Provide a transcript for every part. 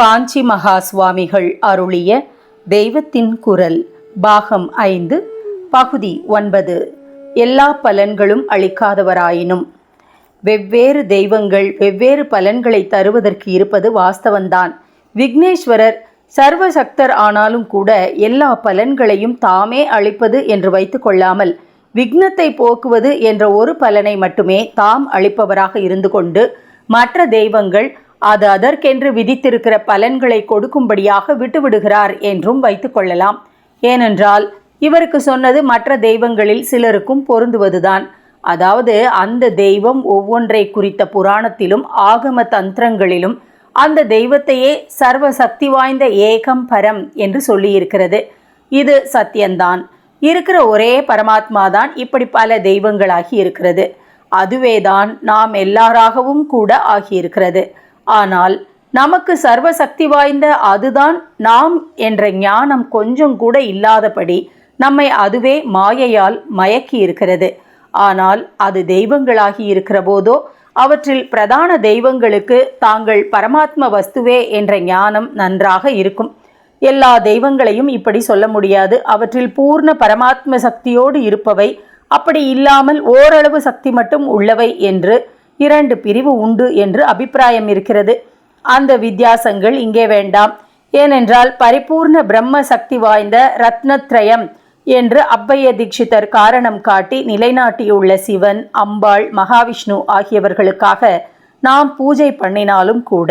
காஞ்சி மகா சுவாமிகள் அருளிய தெய்வத்தின் குரல் பாகம் ஐந்து பகுதி ஒன்பது. எல்லா பலன்களும் அளிக்காதவராயினும். வெவ்வேறு தெய்வங்கள் வெவ்வேறு பலன்களை தருவதற்கு இருப்பது வாஸ்தவந்தான் விக்னேஸ்வரர் சர்வசக்தர் ஆனாலும் கூட எல்லா பலன்களையும் தாமே அளிப்பது என்று வைத்துக்கொள்ளாமல் விக்னத்தை போக்குவது என்ற ஒரு பலனை மட்டுமே தாம் அளிப்பவராக இருந்து கொண்டு மற்ற தெய்வங்கள் அது அதற்கென்று விதித்திருக்கிற பலன்களை கொடுக்கும்படியாக விட்டுவிடுகிறார் என்றும் வைத்துக்கொள்ளலாம் ஏனென்றால் இவருக்கு சொன்னது மற்ற தெய்வங்களில் சிலருக்கும் பொருந்துவதுதான். அதாவது அந்த தெய்வம் ஒவ்வொன்றை குறித்த புராணத்திலும் ஆகம தந்திரங்களிலும் அந்த தெய்வத்தையே சர்வ சக்தி வாய்ந்த ஏகம் பரம் என்று சொல்லியிருக்கிறது. இது சத்தியந்தான். இருக்கிற ஒரே பரமாத்மா தான் இப்படி பல தெய்வங்களாகி இருக்கிறது. அதுவேதான் நாம் எல்லாராகவும் கூட ஆகியிருக்கிறது. ஆனால் நமக்கு சர்வ சக்தி வாய்ந்த அதுதான் நாம் என்ற ஞானம் கொஞ்சம் கூட இல்லாதபடி நம்மை அதுவே மாயையால் மயக்கி இருக்கிறது. ஆனால் அது தெய்வங்களாகி இருக்கிற போதோ அவற்றில் பிரதான தெய்வங்களுக்கு தாங்கள் பரமாத்ம வஸ்துவே என்ற ஞானம் நன்றாக இருக்கும். எல்லா தெய்வங்களையும் இப்படி சொல்ல முடியாது. அவற்றில் பூர்ண பரமாத்ம சக்தியோடு இருப்பவை அப்படி இல்லாமல் ஓரளவு சக்தி மட்டும் உள்ளவை என்று இரண்டு பிரிவு உண்டு என்று அபிப்பிராயம் இருக்கிறது. அந்த வித்தியாசங்கள் இங்கே வேண்டாம். ஏனென்றால் பரிபூர்ண பிரம்ம சக்தி வாய்ந்த ரத்னத்ரயம் என்று அப்பைய தீட்சிதர் காரணம் காட்டி நிலைநாட்டியுள்ள சிவன் அம்பாள் மகாவிஷ்ணு ஆகியவர்களுக்காக நாம் பூஜை பண்ணினாலும் கூட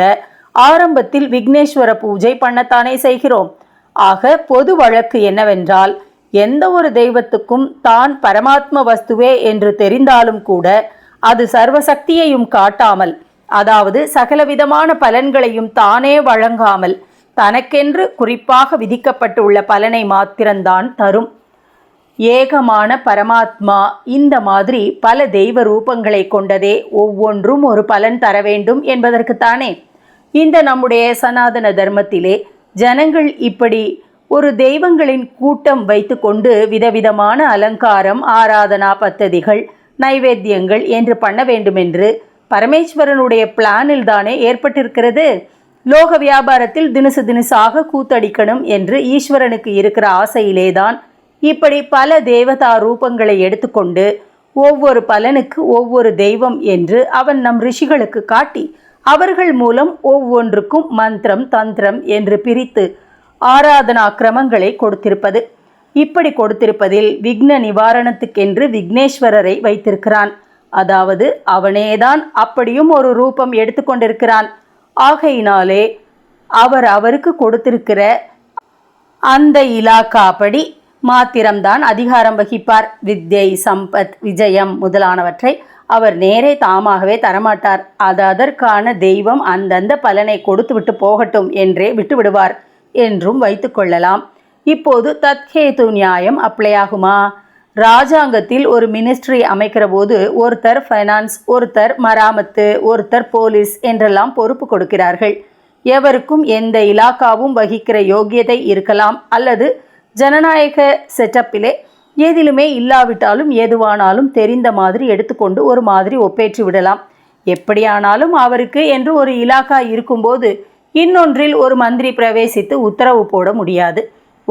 ஆரம்பத்தில் விக்னேஸ்வர பூஜை பண்ணத்தானே செய்கிறோம். ஆக பொது வழக்கு என்னவென்றால் எந்த ஒரு தெய்வத்துக்கும் தான் பரமாத்ம வஸ்துவே என்று தெரிந்தாலும் கூட அது சர்வசக்தியையும் காட்டாமல் அதாவது சகலவிதமான பலன்களையும் தானே வழங்காமல் தனக்கென்று குறிப்பாக விதிக்கப்பட்டுள்ள பலனை மாத்திரம்தான் தரும். ஏகமான பரமாத்மா இந்த மாதிரி பல தெய்வ ரூபங்களை கொண்டதே ஒவ்வொன்றும் ஒரு பலன் தர வேண்டும் என்பதற்குத்தானே. இந்த நம்முடைய சனாதன தர்மத்திலே ஜனங்கள் இப்படி ஒரு தெய்வங்களின் கூட்டம் வைத்துக்கொண்டு விதவிதமான அலங்காரம் ஆராதனா பத்ததிகள் நைவேத்தியங்கள் என்று பண்ண வேண்டுமென்று பரமேஸ்வரனுடைய பிளானில் தானே ஏற்பட்டிருக்கிறது. லோக வியாபாரத்தில் தினசு தினசாக கூத்தடிக்கணும் என்று ஈஸ்வரனுக்கு இருக்கிற ஆசையிலேதான் இப்படி பல தேவதா ரூபங்களை எடுத்துக்கொண்டு ஒவ்வொரு பலனுக்கு ஒவ்வொரு தெய்வம் என்று அவன் நம் ரிஷிகளுக்கு காட்டி அவர்கள் மூலம் ஒவ்வொன்றுக்கும் மந்திரம் தந்திரம் என்று பிரித்து ஆராதனா கிரமங்களை கொடுத்திருப்பது. இப்படி கொடுத்திருப்பதில் விக்ன நிவாரணத்துக்கென்று விக்னேஸ்வரரை வைத்திருக்கிறான். அதாவது அவனேதான் அப்படியும் ஒரு ரூபம் எடுத்துக்கொண்டிருக்கிறான். ஆகையினாலே அவர் அவருக்கு கொடுத்திருக்கிற அந்த இலாக்காப்படி மாத்திரம்தான் அதிகாரம் வகிப்பார். வித்யை சம்பத் விஜயம் முதலானவற்றை அவர் நேரே தாமாகவே தரமாட்டார். அது அதற்கான தெய்வம் அந்தந்த பலனை கொடுத்துவிட்டு போகட்டும் என்றே விட்டுவிடுவார் என்றும் வைத்துக்கொள்ளலாம் இப்போது தத்கேது நியாயம் அப்ளை ஆகுமா? ராஜாங்கத்தில் ஒரு மினிஸ்ட்ரி அமைக்கிற போது ஒருத்தர் ஃபைனான்ஸ் ஒருத்தர் மராமத்து ஒருத்தர் போலீஸ் என்றெல்லாம் பொறுப்பு கொடுக்கிறார்கள். எவருக்கும் எந்த இலாக்காவும் வகிக்கிற யோக்கியதை இருக்கலாம் அல்லது ஜனநாயக செட்டப்பிலே ஏதிலுமே இல்லாவிட்டாலும் எதுவானாலும் தெரிந்த மாதிரி எடுத்துக்கொண்டு ஒரு மாதிரி ஒப்பேற்றி விடலாம். எப்படியானாலும் அவருக்கு என்று ஒரு இலாக்கா இருக்கும்போது இன்னொன்றில் ஒரு மந்திரி பிரவேசித்து உத்தரவு போட முடியாது.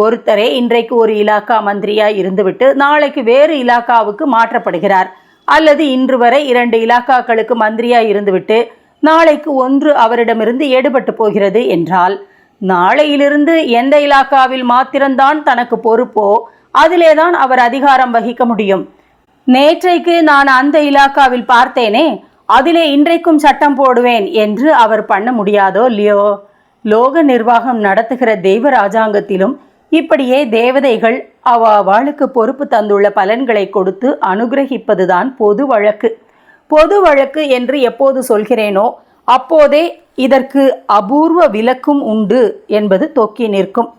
ஒருத்தரே இன்றைக்கு ஒரு இலாக்கா மந்திரியாக இருந்துவிட்டு நாளைக்கு வேறு இலாக்காவுக்கு மாற்றப்படுகிறார். அல்லது இன்று வரை இரண்டு இலாக்காக்களுக்கு மந்திரியாக இருந்துவிட்டு நாளைக்கு ஒன்று அவரிடமிருந்து ஈடுபட்டு போகிறது என்றால் நாளையிலிருந்து எந்த இலாக்காவில் மாத்திரம்தான் தனக்கு பொறுப்போ அதிலேதான் அவர் அதிகாரம் வகிக்க முடியும். நேற்றைக்கு நான் அந்த இலாக்காவில் பார்த்தேனே அதிலே இன்றைக்கும் சட்டம் போடுவேன் என்று அவர் பண்ண முடியாதோ இல்லையோ? லோக நிர்வாகம் நடத்துகிற தெய்வ ராஜாங்கத்திலும் இப்படியே தேவதைகள் அவ அவளுக்கு பொறுப்பு தந்துள்ள பலன்களை கொடுத்து அனுகிரகிப்பதுதான் பொது வழக்கு. பொது வழக்கு என்று எப்போது சொல்கிறேனோ அப்போதே இதற்கு அபூர்வ விலக்கும் உண்டு என்பது தொக்கி நிற்கும்.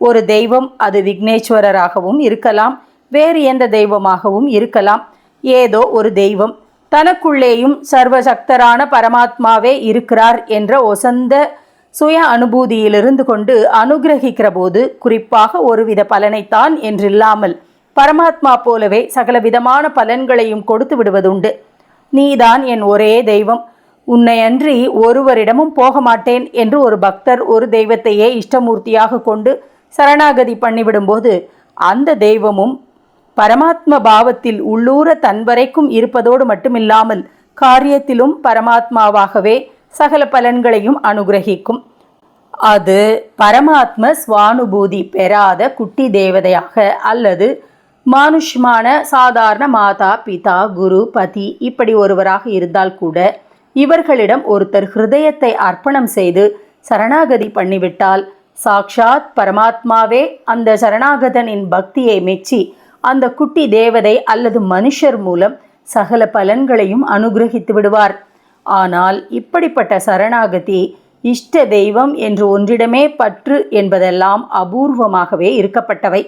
ஒரு தெய்வம் அது விக்னேஸ்வரராகவும் இருக்கலாம் வேறு எந்த தெய்வமாகவும் இருக்கலாம். ஏதோ ஒரு தெய்வம் தனக்குள்ளேயும் சர்வசக்தரான பரமாத்மாவே இருக்கிறார் என்ற ஒசந்த சுய அனுபூதியிலிருந்து கொண்டு அனுகிரகிக்கிற போது குறிப்பாக ஒருவித பலனைத்தான் என்றில்லாமல் பரமாத்மா போலவே சகலவிதமான பலன்களையும் கொடுத்து விடுவதுண்டு. நீதான் என் ஒரே தெய்வம். உன்னை அன்றி ஒருவரிடமும் போக மாட்டேன் என்று ஒரு பக்தர் ஒரு தெய்வத்தையே இஷ்டமூர்த்தியாக கொண்டு சரணாகதி பண்ணிவிடும்போது அந்த தெய்வமும் பரமாத்ம பாவத்தில் உள்ளூர தன்வரைக்கும் இருப்பதோடு மட்டுமில்லாமல் காரியத்திலும் பரமாத்மாவாகவே சகல பலன்களையும் அனுகிரகிக்கும். அது பரமாத்ம சுவானுபூதி பெறாத குட்டி தேவதையாக அல்லது மானுஷ்மான சாதாரண மாதா பிதா குரு பதி இப்படி ஒருவராக இருந்தால் கூட இவர்களிடம் ஒருத்தர் ஹிருதயத்தை அர்ப்பணம் செய்து சரணாகதி பண்ணிவிட்டால் சாக்ஷாத் பரமாத்மாவே அந்த சரணாகதனின் பக்தியை மெச்சி அந்த குட்டி தேவதை அல்லது மனுஷர் மூலம் சகல பலன்களையும் அனுகிரகித்து விடுவார். ஆனால் இப்படிப்பட்ட சரணாகதி இஷ்ட தெய்வம் என்று ஒன்றிடமே பற்று என்பதெல்லாம் அபூர்வமாகவே இருக்கப்பட்டவை.